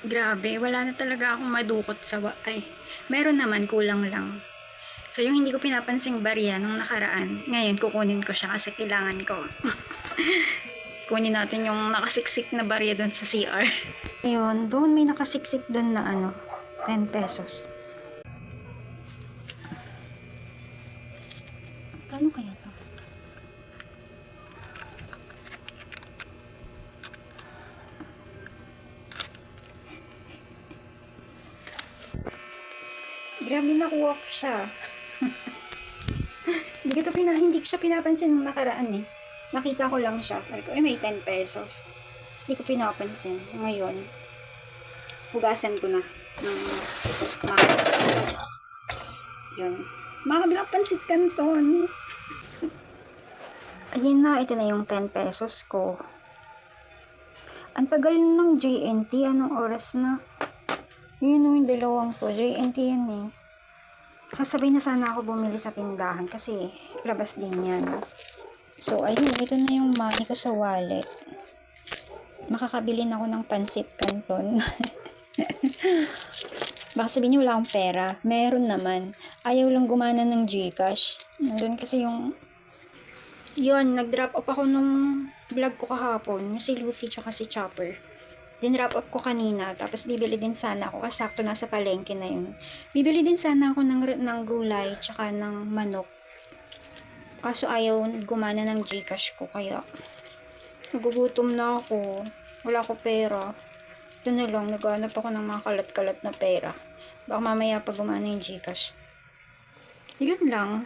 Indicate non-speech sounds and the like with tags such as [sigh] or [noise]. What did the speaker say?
Grabe, wala na talaga akong madukot sa wa- Ay, meron naman, kulang lang. So, yung hindi ko pinapansing barya nung nakaraan, ngayon kukunin ko siya kasi kailangan ko. [laughs] Kunin natin yung nakasiksik na barya doon sa CR. Ayun, doon may nakasiksik doon na ano, 10 pesos. Paano kaya to? Grabe nakuha ko siya. [laughs] hindi ko pina, hindi ko siya pinapansin nung nakaraan eh. Nakita ko lang siya. Sabi ko, eh may 10 pesos. Tapos hindi ko pinapansin. Ngayon, hugasan ko na. Mga, yun. Makakabilang pansit kanton. [laughs] Ayun na, ito na yung 10 pesos ko. Ang tagal ng JNT, anong oras na? Yun o, yung dalawang to. JNT yan eh. Sasabay na sana ako bumili sa tindahan kasi labas din yan. So, ayun, ito na yung money ko sa wallet. Makakabili na ako ng pansit canton. [laughs] Baka sabihin niyo wala akong pera. Meron naman. Ayaw lang gumana ng Gcash. Nandun kasi yung... Yun, nag-drop up ako nung vlog ko kahapon. Si Luffy tsaka si Chopper. Din-wrap up ko kanina. Tapos bibili din sana ako. Kasi sakto nasa palengke na yun. Bibili din sana ako ng, ng gulay tsaka ng manok. Kaso ayaw gumana ng Gcash ko. Kaya nagugutom na ako. Wala ko pera. Ito na lang. Naghanap ako ng mga kalat-kalat na pera. Baka mamaya pag gumana yung Gcash. Yun lang.